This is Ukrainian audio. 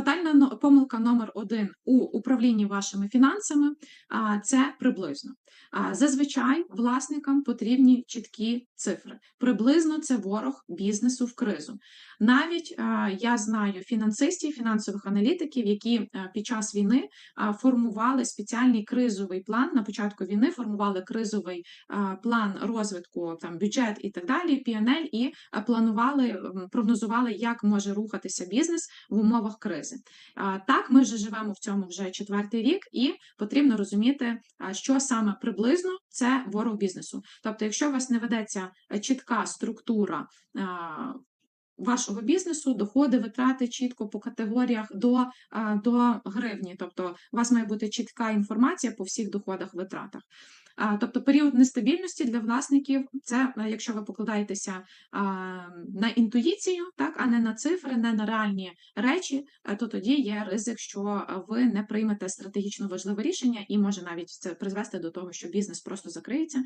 Фатальна помилка номер один у управлінні вашими фінансами це приблизно. Зазвичай власникам потрібні чіткі цифри. Приблизно це ворог бізнесу в кризу. Навіть я знаю фінансистів, фінансових аналітиків, які під час війни формували спеціальний кризовий план. На початку війни формували кризовий план розвитку, там бюджет і так далі, PNL, і планували, прогнозували, як може рухатися бізнес в умовах кризи. А, Так, ми вже живемо в цьому вже четвертий рік, і потрібно розуміти, що саме приблизно це ворог бізнесу. Тобто, якщо у вас не ведеться е, чітка структура. Вашого бізнесу доходи, витрати чітко по категоріях до, до гривні. Тобто, у вас має бути чітка інформація по всіх доходах, витратах. Тобто період нестабільності для власників це е, якщо ви покладаєтеся на інтуїцію, так, а не на цифри, не на реальні речі, е, то тоді є ризик, що ви не приймете стратегічно важливе рішення, і може навіть це призвести до того, що бізнес просто закриється.